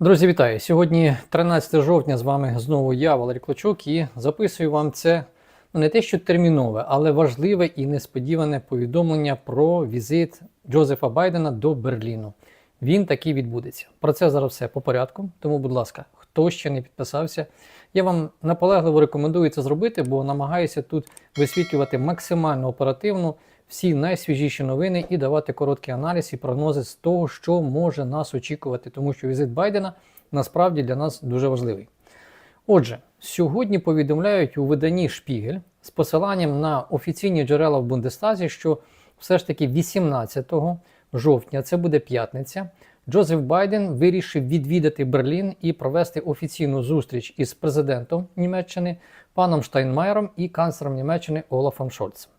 Друзі, вітаю! Сьогодні 13 жовтня з вами знову я, Валерій Клочок, і записую вам це ну, не те, що термінове, але важливе і несподіване повідомлення про візит Джозефа Байдена до Берліну. Він таки відбудеться. Про це зараз все по порядку. Тому, будь ласка, хто ще не підписався, я вам наполегливо рекомендую це зробити, бо намагаюся тут висвітлювати максимально оперативно всі найсвіжіші новини і давати короткий аналіз і прогнози з того, що може нас очікувати, тому що візит Байдена насправді для нас дуже важливий. Отже, сьогодні повідомляють у виданні Шпігель з посиланням на офіційні джерела в Бундестазі, що все ж таки 18 жовтня, це буде п'ятниця, Джозеф Байден вирішив відвідати Берлін і провести офіційну зустріч із президентом Німеччини паном Штайнмаєром і канцлером Німеччини Олафом Шольцем.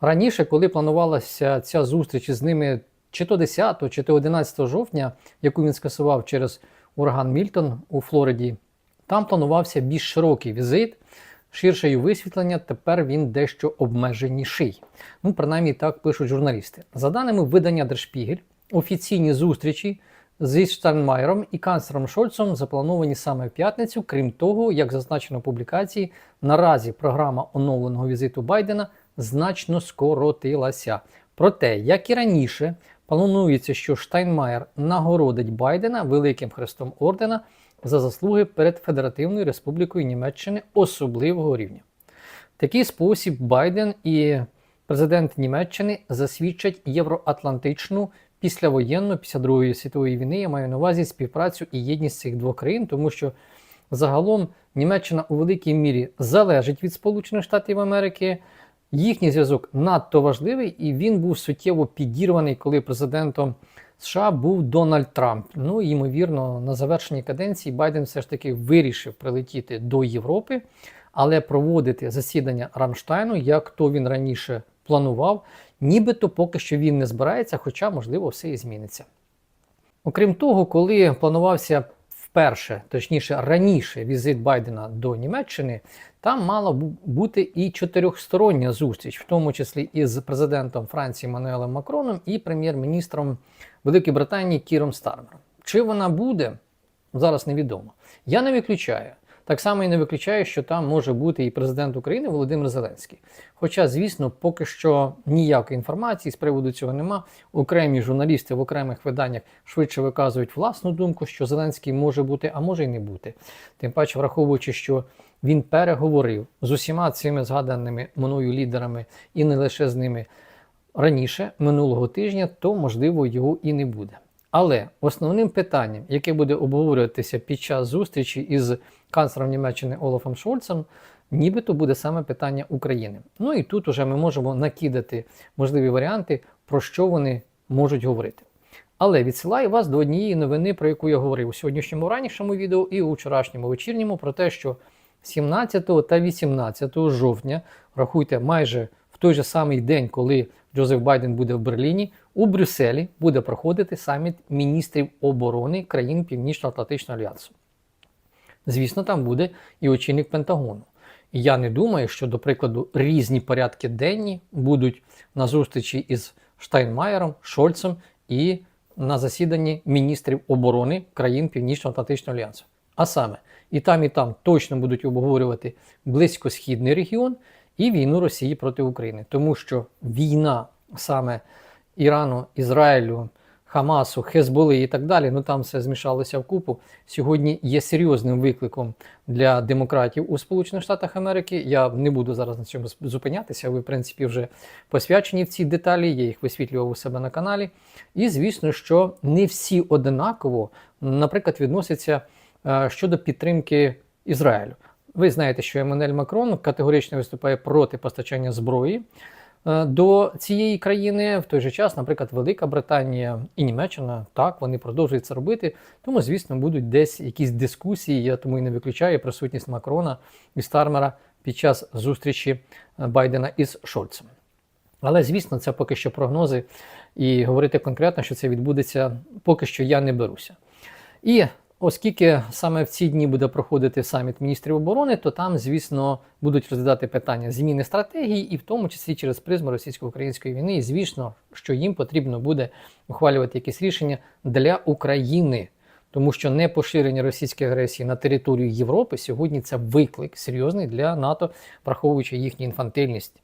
Раніше, коли планувалася ця зустріч із ними чи то 10, чи то 11 жовтня, яку він скасував через ураган Мільтон у Флориді, там планувався більш широкий візит, ширше висвітлення, тепер він дещо обмеженіший. Ну, принаймні так пишуть журналісти. За даними видання Держпігель, офіційні зустрічі зі Штайнмаєром і канцлером Шольцом заплановані саме в п'ятницю. Крім того, як зазначено в публікації, наразі програма оновленого візиту Байдена значно скоротилася. Проте, як і раніше, планується, що Штайнмаєр нагородить Байдена Великим Хрестом Ордена за заслуги перед Федеративною Республікою Німеччини особливого рівня. В такий спосіб Байден і президент Німеччини засвідчать євроатлантичну післявоєнну після Другої світової війни. Я маю на увазі співпрацю і єдність цих двох країн, тому що загалом Німеччина у великій мірі залежить від Сполучених Штатів Америки. Їхній зв'язок надто важливий, і він був суттєво підірваний, коли президентом США був Дональд Трамп. Ну ймовірно, на завершенні каденції Байден все ж таки вирішив прилетіти до Європи, але проводити засідання Рамштайну, як то він раніше планував, нібито поки що він не збирається, хоча, можливо, все і зміниться. Окрім того, коли планувався вперше, точніше раніше, візит Байдена до Німеччини, там мала бути і чотирьохстороння зустріч, в тому числі із президентом Франції Мануелем Макроном і прем'єр-міністром Великої Британії Кіром Стармером. Чи вона буде, зараз невідомо. Я не виключаю. Так само і не виключаю, що там може бути і президент України Володимир Зеленський. Хоча, звісно, поки що ніякої інформації з приводу цього нема. Окремі журналісти в окремих виданнях швидше виказують власну думку, що Зеленський може бути, а може й не бути. Тим паче, враховуючи, що він переговорив з усіма цими згаданими мною лідерами і не лише з ними раніше, минулого тижня, то можливо його і не буде. Але основним питанням, яке буде обговорюватися під час зустрічі із канцлером Німеччини Олафом Шольцем, нібито буде саме питання України. Ну і тут уже ми можемо накидати можливі варіанти, про що вони можуть говорити. Але відсилаю вас до однієї новини, про яку я говорив у сьогоднішньому ранішому відео і у вчорашньому вечірньому, про те, що 17 та 18 жовтня, рахуйте, майже в той же самий день, коли Джозеф Байден буде в Берліні, у Брюсселі буде проходити саміт міністрів оборони країн Північно-Атлантичного альянсу. Звісно, там буде і очільник Пентагону. І я не думаю, що, до прикладу, різні порядки денні будуть на зустрічі із Штайнмаєром, Шольцем і на засіданні міністрів оборони країн Північно-Атлантичного альянсу. А саме, і там, і там точно будуть обговорювати близькосхідний регіон і війну Росії проти України, тому що війна саме Ірану, Ізраїлю, Хамасу, Хезболи і так далі, ну там все змішалося в купу. Сьогодні є серйозним викликом для демократів у Сполучених Штатах Америки. Я не буду зараз на цьому зупинятися. Ви, в принципі, вже посвячені в ці деталі, я їх висвітлював у себе на каналі. І звісно, що не всі одинаково, наприклад, відносяться е, щодо підтримки Ізраїлю. Ви знаєте, що Еммануель Макрон категорично виступає проти постачання зброї до цієї країни. В той же час, наприклад, Велика Британія і Німеччина так вони продовжують це робити. Тому, звісно, будуть десь якісь дискусії. Я тому і не виключаю присутність Макрона і Стармера під час зустрічі е, Байдена із Шольцем. Але, звісно, це поки що прогнози, і говорити конкретно, що це відбудеться, поки що я не беруся. І Оскільки саме в ці дні буде проходити саміт міністрів оборони, то там, звісно, будуть розглядати питання зміни стратегії, і в тому числі через призму російсько-української війни. І звісно, що їм потрібно буде ухвалювати якісь рішення для України. Тому що непоширення російської агресії на територію Європи сьогодні це виклик серйозний для НАТО, враховуючи їхню інфантильність.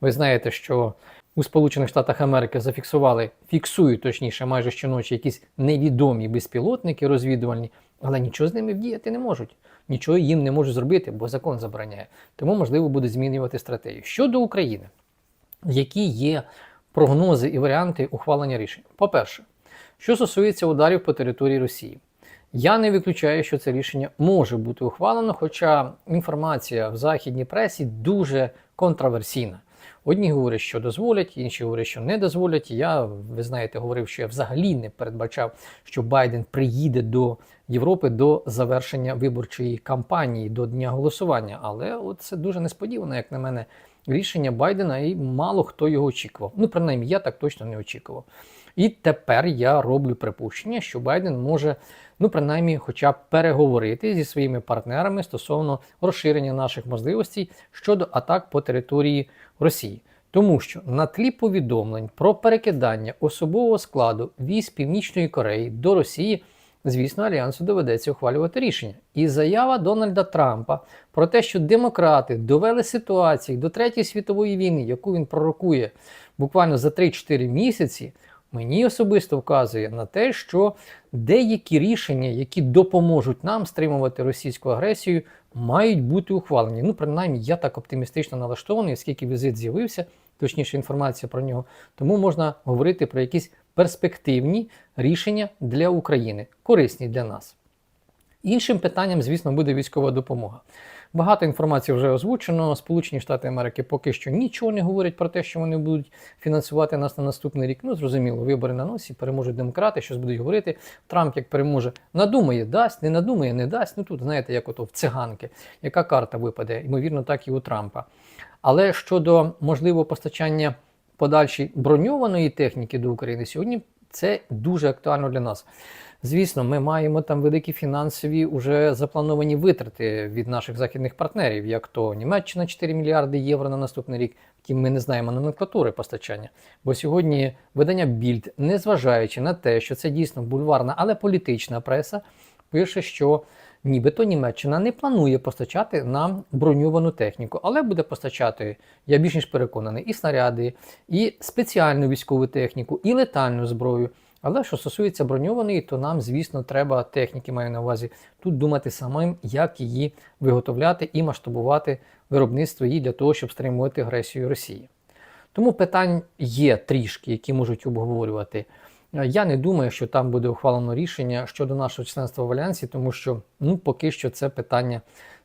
Ви знаєте, що у Сполучених Штатах Америки зафіксували, фіксують точніше, майже щоночі якісь невідомі безпілотники розвідувальні, але нічого з ними вдіяти не можуть. Нічого їм не можуть зробити, бо закон забороняє. Тому можливо буде змінювати стратегію. Щодо України, які є прогнози і варіанти ухвалення рішень? По-перше, що стосується ударів по території Росії, я не виключаю, що це рішення може бути ухвалено, хоча інформація в західній пресі дуже контроверсійна. Одні говорять, що дозволять, інші говорять, що не дозволять. Я, ви знаєте, говорив, що я взагалі не передбачав, що Байден приїде до Європи до завершення виборчої кампанії, до дня голосування. Але от це дуже несподівано, як на мене, рішення Байдена, і мало хто його очікував. Ну, принаймні, я так точно не очікував. І тепер я роблю припущення, що Байден може, ну принаймні, хоча б переговорити зі своїми партнерами стосовно розширення наших можливостей щодо атак по території Росії. Тому що на тлі повідомлень про перекидання особового складу військ Північної Кореї до Росії, звісно, альянсу доведеться ухвалювати рішення. І заява Дональда Трампа про те, що демократи довели ситуацію до Третьої світової війни, яку він пророкує буквально за 3-4 місяці мені особисто вказує на те, що деякі рішення, які допоможуть нам стримувати російську агресію, мають бути ухвалені. Ну, принаймні, я так оптимістично налаштований, оскільки візит з'явився, точніше інформація про нього, тому можна говорити про якісь перспективні рішення для України, корисні для нас. Іншим питанням, звісно, буде військова допомога. Багато інформації вже озвучено. Сполучені Штати Америки поки що нічого не говорять про те, що вони будуть фінансувати нас на наступний рік. Ну, зрозуміло, вибори на носі, переможуть демократи, щось будуть говорити. Трамп, як переможе, надумає, дасть, не надумає, не дасть. Ну тут, знаєте, як ото в циганки, яка карта випаде, ймовірно, так і у Трампа. Але щодо можливого постачання подальшої броньованої техніки до України сьогодні, це дуже актуально для нас. Звісно, ми маємо там великі фінансові уже заплановані витрати від наших західних партнерів, як то Німеччина 4 мільярди євро на наступний рік. Втім, ми не знаємо номенклатури постачання. Бо сьогодні видання Більд, незважаючи на те, що це дійсно бульварна, але політична преса, пише, що нібито Німеччина не планує постачати нам броньовану техніку, але буде постачати, я більш ніж переконаний, і снаряди, і спеціальну військову техніку, і летальну зброю. Але що стосується броньованої, то нам, звісно, треба техніки, маю на увазі, тут думати самим, як її виготовляти і масштабувати виробництво її для того, щоб стримувати агресію Росії. Тому питань є трішки, які можуть обговорювати. Я не думаю, що там буде ухвалено рішення щодо нашого членства в Альянсі, тому що ну, поки що це питання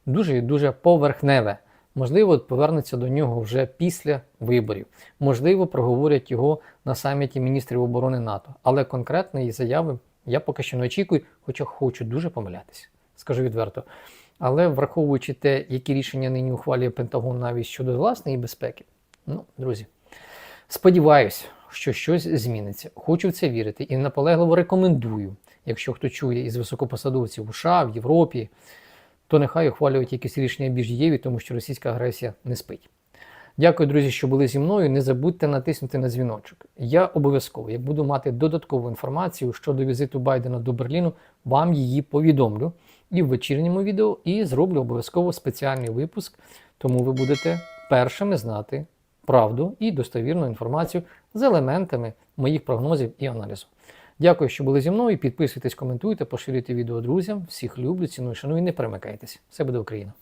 дуже і дуже поверхневе. Можливо, повернуться до нього вже після виборів. Можливо, проговорять його на саміті міністрів оборони НАТО. Але конкретної заяви я поки що не очікую, хоча хочу дуже помилятися, скажу відверто. Але враховуючи те, які рішення нині ухвалює Пентагон навіть щодо власної безпеки, ну, друзі, сподіваюся, що щось зміниться. Хочу в це вірити і наполегливо рекомендую, якщо хто чує із високопосадовців у США, в Європі, то нехай ухвалюють якісь рішення більш дієві, тому що російська агресія не спить. Дякую, друзі, що були зі мною. Не забудьте натиснути на дзвіночок. Я обов'язково, як буду мати додаткову інформацію щодо візиту Байдена до Берліну, вам її повідомлю і в вечірньому відео, і зроблю обов'язково спеціальний випуск, тому ви будете першими знати правду і достовірну інформацію з елементами моїх прогнозів і аналізу. Дякую, що були зі мною. Підписуйтесь, коментуйте, поширюйте відео друзям. Всіх люблю, ціную, шаную і не перемикайтесь. Все буде Україна!